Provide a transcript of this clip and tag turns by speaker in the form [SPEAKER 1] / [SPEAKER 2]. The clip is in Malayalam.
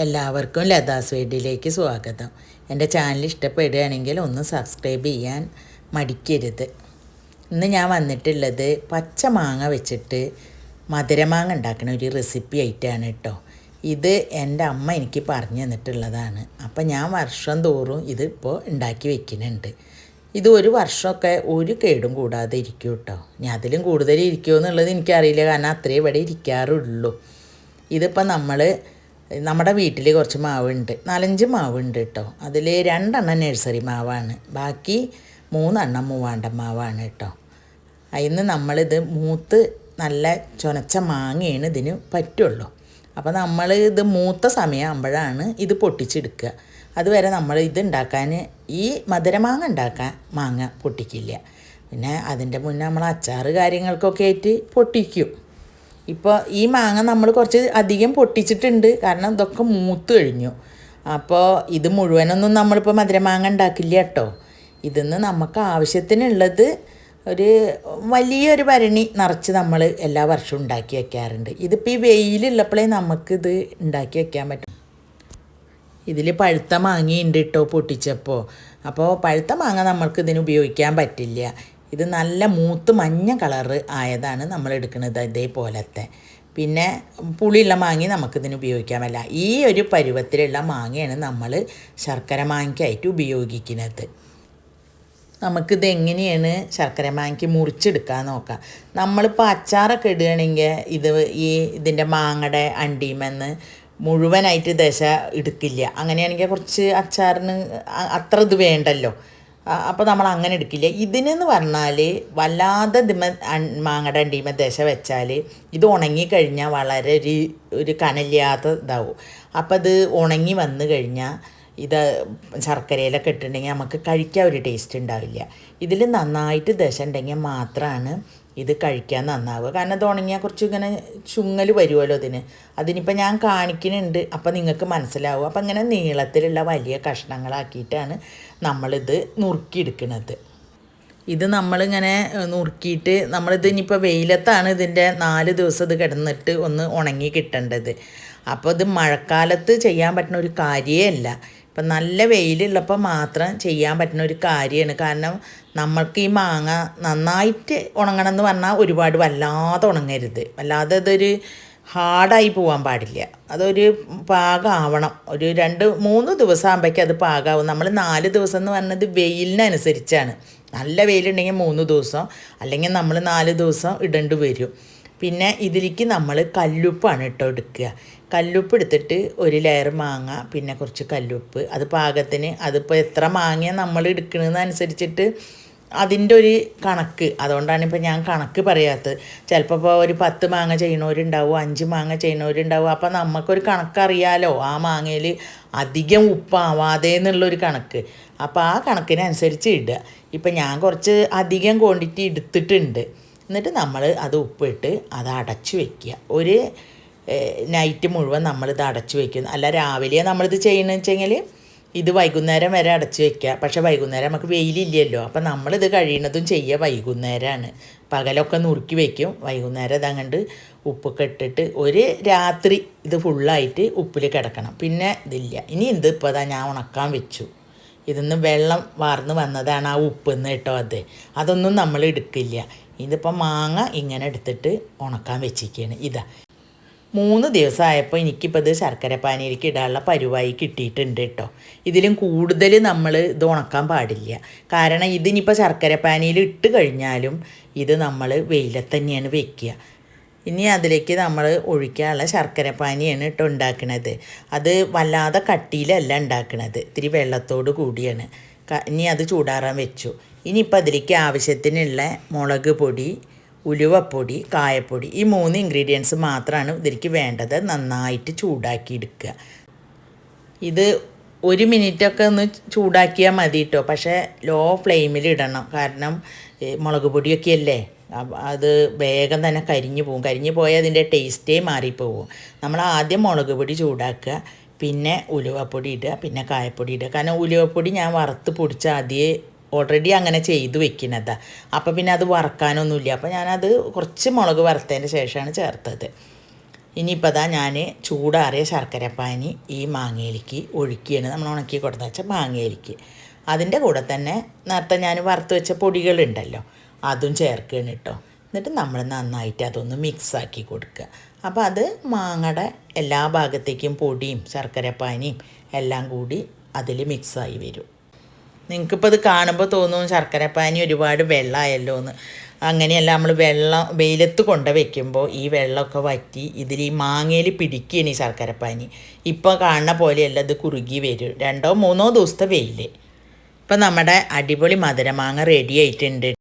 [SPEAKER 1] എല്ലാവർക്കും ലതാസ് വീഡിയോയിലേക്ക് സ്വാഗതം. എന്റെ ചാനൽ ഇഷ്ടപ്പെടുകയാണെങ്കിൽ ഒന്ന് സബ്സ്ക്രൈബ് ചെയ്യാൻ മടിക്കരുത്. ഇന്ന് ഞാൻ വന്നിട്ടുള്ളത് പച്ച മാങ്ങ വെച്ചിട്ട് മധുരമാങ്ങ ഉണ്ടാക്കുന്ന ഒരു റെസിപ്പി ആയിട്ടാണ് കേട്ടോ. ഇത് എന്റെ അമ്മ എനിക്ക് പറഞ്ഞു തന്നിട്ടുള്ളതാണ്. അപ്പം ഞാൻ വർഷം തോറും ഇത് ഇപ്പോൾ ഉണ്ടാക്കി വെക്കുന്നുണ്ട്. ഇത് ഒരു വർഷമൊക്കെ ഒരു കേടും കൂടാതെ ഇരിക്കും കേട്ടോ. ഞാൻ അതിലും കൂടുതൽ ഇരിക്കുമോ എന്നുള്ളത് എനിക്കറിയില്ല. കാരണം അത്രേ ഇവിടെ ഇരിക്കാറുള്ളൂ. ഇതിപ്പോൾ നമ്മൾ നമ്മുടെ വീട്ടിൽ കുറച്ച് മാവുണ്ട്. നാലഞ്ച് മാവുണ്ട് കേട്ടോ. അതിൽ രണ്ടെണ്ണം നഴ്സറി മാവാണ്. ബാക്കി മൂന്നെണ്ണം മൂവാണ്ട മാവാണ് കേട്ടോ. അതിന് നമ്മളിത് മൂത്ത് നല്ല ചൊനച്ച മാങ്ങയാണ് ഇതിന് പറ്റുള്ളൂ. അപ്പോൾ നമ്മൾ ഇത് മൂത്ത സമയമാകുമ്പോഴാണ് ഇത് പൊട്ടിച്ചെടുക്കുക. അതുവരെ നമ്മൾ ഇത് ഉണ്ടാക്കാൻ ഈ മധുരമാങ്ങ ഉണ്ടാക്കാൻ മാങ്ങ പൊട്ടിക്കില്ല. പിന്നെ അതിന്റെ മുന്നേ നമ്മൾ അച്ചാറ് കാര്യങ്ങൾക്കൊക്കെ ആയിട്ട് പൊട്ടിക്കും. ഇപ്പോൾ ഈ മാങ്ങ നമ്മൾ കുറച്ച് അധികം പൊട്ടിച്ചിട്ടുണ്ട്. കാരണം ഇതൊക്കെ മൂത്ത് കഴിഞ്ഞു. അപ്പോൾ ഇത് മുഴുവനൊന്നും നമ്മളിപ്പോൾ മധുരമാങ്ങ ഉണ്ടാക്കില്ല കേട്ടോ. ഇതിന്ന് നമുക്ക് ആവശ്യത്തിനുള്ളത് ഒരു വലിയൊരു ഭരണി നിറച്ച് നമ്മൾ എല്ലാ വർഷവും ഉണ്ടാക്കി വെക്കാറുണ്ട്. ഇതിപ്പോൾ ഈ വെയിലുള്ളപ്പോഴേ നമുക്കിത് ഉണ്ടാക്കി വെക്കാൻ പറ്റും. ഇതിൽ പഴുത്ത മാങ്ങയുണ്ട് കേട്ടോ പൊട്ടിച്ചപ്പോൾ അപ്പോൾ പഴുത്ത മാങ്ങ നമ്മൾക്ക് ഇതിന് ഉപയോഗിക്കാൻ പറ്റില്ല. ഇത് നല്ല മൂത്ത് മഞ്ഞ കളറ് ആയതാണ് നമ്മൾ എടുക്കുന്നത് ഇതേപോലത്തെ. പിന്നെ പുളിയുള്ള മാങ്ങി നമുക്കിതിന് ഉപയോഗിക്കാമല്ല. ഈ ഒരു പരുവത്തിലുള്ള മാങ്ങയാണ് നമ്മൾ ശർക്കര മാങ്ങയ്ക്കായിട്ട് ഉപയോഗിക്കുന്നത്. നമുക്കിത് എങ്ങനെയാണ് ശർക്കര മാങ്ങയ്ക്ക് മുറിച്ചെടുക്കാൻ നോക്കാം. നമ്മളിപ്പോൾ അച്ചാറൊക്കെ ഇടുകയാണെങ്കിൽ ഇത് ഈ ഇതിന്റെ മാങ്ങയുടെ അണ്ടിമെന്ന് മുഴുവനായിട്ട് ദശ എടുക്കില്ല. അങ്ങനെയാണെങ്കിൽ കുറച്ച് അച്ചാറിന് അത്ര ഇത് വേണ്ടല്ലോ. അപ്പോൾ നമ്മൾ അങ്ങനെ എടുക്കില്ല. ഇതിനെന്ന് പറഞ്ഞാൽ വല്ലാതെ ദിമ മാങ്ങയുടെ അണ്ടിമ ദശ വെച്ചാൽ ഇത് ഉണങ്ങിക്കഴിഞ്ഞാൽ വളരെ ഒരു ഒരു കനലില്ലാത്ത ഇതാവും. അപ്പോൾ അത് ഉണങ്ങി വന്നു കഴിഞ്ഞാൽ ഇത് ശർക്കരയിലൊക്കെ ഇട്ടിട്ടുണ്ടെങ്കിൽ നമുക്ക് കഴിക്കാൻ ഒരു ടേസ്റ്റ് ഉണ്ടാവില്ല. ഇതിൽ നന്നായിട്ട് ദശ ഉണ്ടെങ്കിൽ മാത്രമാണ് ഇത് കഴിക്കാൻ നന്നാവുക. കാരണം ഇത് ഉണങ്ങിയാൽ കുറച്ച് ഇങ്ങനെ ചുങ്ങൽ വരുമല്ലോ അതിന് അതിനിപ്പോൾ ഞാൻ കാണിക്കുന്നുണ്ട്. അപ്പോൾ നിങ്ങൾക്ക് മനസ്സിലാവും. അപ്പോൾ ഇങ്ങനെ നീളത്തിലുള്ള വലിയ കഷ്ണങ്ങളാക്കിയിട്ടാണ് നമ്മളിത് നുറുക്കിയെടുക്കുന്നത്. ഇത് നമ്മളിങ്ങനെ നുറുക്കിയിട്ട് നമ്മളിത് ഇനിയിപ്പോൾ വെയിലത്താണ് ഇതിന്റെ നാല് ദിവസം ഇത് കിടന്നിട്ട് ഒന്ന് ഉണങ്ങി കിട്ടേണ്ടത്. അപ്പോൾ ഇത് മഴക്കാലത്ത് ചെയ്യാൻ പറ്റുന്ന ഒരു കാര്യമല്ല ഇപ്പം നല്ല വെയിലുള്ളപ്പോൾ മാത്രം ചെയ്യാൻ പറ്റുന്ന ഒരു കാര്യമാണ്. കാരണം നമ്മൾക്ക് ഈ മാങ്ങ നന്നായിട്ട് ഉണങ്ങണം എന്ന് പറഞ്ഞാൽ ഒരുപാട് വല്ലാതെ ഉണങ്ങരുത്. വല്ലാതെ ഇതൊരു ഹാർഡായി പോകാൻ പാടില്ല. അതൊരു പാകമാവണം ഒരു രണ്ട് മൂന്ന് ദിവസം ആകുമ്പോഴേക്കും അത് പാകമാവും നമ്മൾ നാല് ദിവസം എന്ന് പറഞ്ഞത് വെയിലിനനുസരിച്ചാണ് നല്ല വെയിലുണ്ടെങ്കിൽ മൂന്ന് ദിവസം അല്ലെങ്കിൽ നമ്മൾ നാല് ദിവസം ഇടേണ്ടി വരും. പിന്നെ ഇതിലേക്ക് നമ്മൾ കല്ലുപ്പാണ് കേട്ടോ എടുക്കുക കല്ലുപ്പ് എടുത്തിട്ട് ഒരു ലെയർ മാങ്ങ പിന്നെ കുറച്ച് കല്ലുപ്പ്. അത് പാകത്തിന് അതിപ്പോൾ എത്ര മാങ്ങ നമ്മൾ എടുക്കുന്നതനുസരിച്ചിട്ട് അതിന്റെ ഒരു കണക്ക്. അതുകൊണ്ടാണ് ഇപ്പോൾ ഞാൻ കണക്ക് പറയാത്തത്. ചിലപ്പോൾ ഇപ്പോൾ ഒരു പത്ത് മാങ്ങ ചെയ്യണവരുണ്ടാവും അഞ്ച് മാങ്ങ ചെയ്യണവരുണ്ടാവും. അപ്പോൾ നമുക്കൊരു കണക്കറിയാലോ ആ മാങ്ങയിൽ അധികം ഉപ്പാവാതെ എന്നുള്ളൊരു കണക്ക്. അപ്പോൾ ആ കണക്കിനനുസരിച്ച് ഇടുക. ഇപ്പം ഞാൻ കുറച്ച് അധികം ക്വാണ്ടിറ്റി എടുത്തിട്ടുണ്ട്. എന്നിട്ട് നമ്മൾ അത് ഉപ്പിട്ട് അത് അടച്ചു വയ്ക്കുക ഒരു നൈറ്റ് മുഴുവൻ നമ്മളിത് അടച്ചു വയ്ക്കും അല്ല രാവിലെ നമ്മളിത് ചെയ്യണമെന്ന് വെച്ചെങ്കിൽ ഇത് വൈകുന്നേരം വരെ അടച്ചു വയ്ക്കുക പക്ഷേ വൈകുന്നേരം നമുക്ക് വെയിലില്ലല്ലോ. അപ്പം നമ്മളിത് കഴിയുന്നതും ചെയ്യുക വൈകുന്നേരമാണ് പകലൊക്കെ നുറുക്കി വയ്ക്കും വൈകുന്നേരം ഇതങ്ങണ്ട് ഉപ്പൊക്കെ ഇട്ടിട്ട് ഒരു രാത്രി ഇത് ഫുള്ളായിട്ട് ഉപ്പിൽ കിടക്കണം. പിന്നെ ഇതില്ല. ഇനി ഇത് ഇപ്പോൾ അതാ ഞാൻ ഉണക്കാൻ വെച്ചു. ഇതിന്ന് വെള്ളം വാർന്ന് വന്നതാണ് ആ ഉപ്പെന്ന് കേട്ടോ അത്. അതൊന്നും നമ്മൾ എടുക്കില്ല. ഇതിപ്പോൾ മാങ്ങ ഇങ്ങനെ എടുത്തിട്ട് ഉണക്കാൻ വെച്ചിരിക്കുകയാണ് ഇതാ. മൂന്ന് ദിവസമായപ്പോൾ എനിക്കിപ്പോൾ ഇത് ശർക്കര പാനിയിലേക്ക് ഇടാനുള്ള പരുവായി കിട്ടിയിട്ടുണ്ട് കേട്ടോ. ഇതിലും കൂടുതൽ നമ്മൾ ഇത് ഉണക്കാൻ പാടില്ല. കാരണം ഇതിനിപ്പോൾ ശർക്കര പാനിയിൽ ഇട്ട് കഴിഞ്ഞാലും ഇത് നമ്മൾ വെയിലത്ത് തന്നെയാണ് വെക്കുക. ഇനി അതിലേക്ക് നമ്മൾ ഒഴിക്കാനുള്ള ശർക്കര പാനിയാണ് കേട്ടോ ഉണ്ടാക്കുന്നത് അത് വല്ലാതെ കട്ടിയിലല്ല ഉണ്ടാക്കുന്നത് ഇത്തിരി വെള്ളത്തോട് കൂടിയാണ്. ഇനി അത് ചൂടാറാൻ വെച്ചു. ഇനിയിപ്പോൾ അതിലേക്ക് ആവശ്യത്തിനുള്ള മുളക് പൊടി ഉലുവപ്പൊടി കായപ്പൊടി ഈ മൂന്ന് ഇൻഗ്രീഡിയൻസ് മാത്രമാണ് ഇതിലേക്ക് വേണ്ടത്. നന്നായിട്ട് ചൂടാക്കി എടുക്കുക ഇത് ഒരു മിനിറ്റൊക്കെ ഒന്ന് ചൂടാക്കിയാൽ മതി കേട്ടോ പക്ഷേ ലോ ഫ്ലെയിമിൽ ഇടണം. കാരണം മുളക് പൊടിയൊക്കെ അല്ലേ അത് വേഗം തന്നെ കരിഞ്ഞു പോകും കരിഞ്ഞു പോയാൽ അതിന്റെ ടേസ്റ്റേ മാറിപ്പോവും. നമ്മൾ ആദ്യം മുളക് പൊടി ചൂടാക്കുക. പിന്നെ ഉലുവപ്പൊടി ഇടുക. പിന്നെ കായപ്പൊടി ഇടുക. കാരണം ഉലുവപ്പൊടി ഞാൻ വറുത്ത് പൊടിച്ച് ആദ്യമേ ഓൾറെഡി അങ്ങനെ ചെയ്ത് വെക്കുന്നത്. അപ്പോൾ പിന്നെ അത് വറക്കാനൊന്നുമില്ല. അപ്പോൾ ഞാനത് കുറച്ച് മുളക് വറുത്തതിന് ശേഷമാണ് ചേർത്തത്. ഇനിയിപ്പോൾ അതാ ഞാൻ ചൂടാറിയ ശർക്കരപ്പാനി ഈ മാങ്ങയിലേക്ക് ഒഴുക്കിയാണ് നമ്മൾ ഉണക്കി കൊടുത്ത വെച്ച മാങ്ങയിലേക്ക്. അതിന്റെ കൂടെ തന്നെ നേരത്തെ ഞാൻ വറുത്ത് വെച്ച പൊടികളുണ്ടല്ലോ അതും ചേർക്കുകയാണ് കേട്ടോ. എന്നിട്ട് നമ്മൾ നന്നായിട്ട് അതൊന്ന് മിക്സാക്കി കൊടുക്കുക. അപ്പോൾ അത് മാങ്ങയുടെ എല്ലാ ഭാഗത്തേക്കും പൊടിയും ശർക്കരപ്പാനിയും എല്ലാം കൂടി അതിൽ മിക്സായി വരും. നിങ്ങൾക്കിപ്പോൾ ഇത് കാണുമ്പോൾ തോന്നും ശർക്കരപ്പാനി ഒരുപാട് വെള്ളമായല്ലോ എന്ന്. അങ്ങനെയല്ല നമ്മൾ വെള്ളം വെയിലത്ത് കൊണ്ട് വെക്കുമ്പോൾ ഈ വെള്ളമൊക്കെ വറ്റി ഇതിൽ ഈ മാങ്ങയിൽ പിടിക്കുകയാണ് ഈ ശർക്കരപ്പാനി ഇപ്പോൾ കാണുന്ന പോലെയല്ല ഇത് കുറുകി വരും. രണ്ടോ മൂന്നോ ദിവസത്തെ വെയിൽ ഇപ്പം നമ്മുടെ അടിപൊളി മധുരമാങ്ങ റെഡി ആയിട്ടുണ്ട്.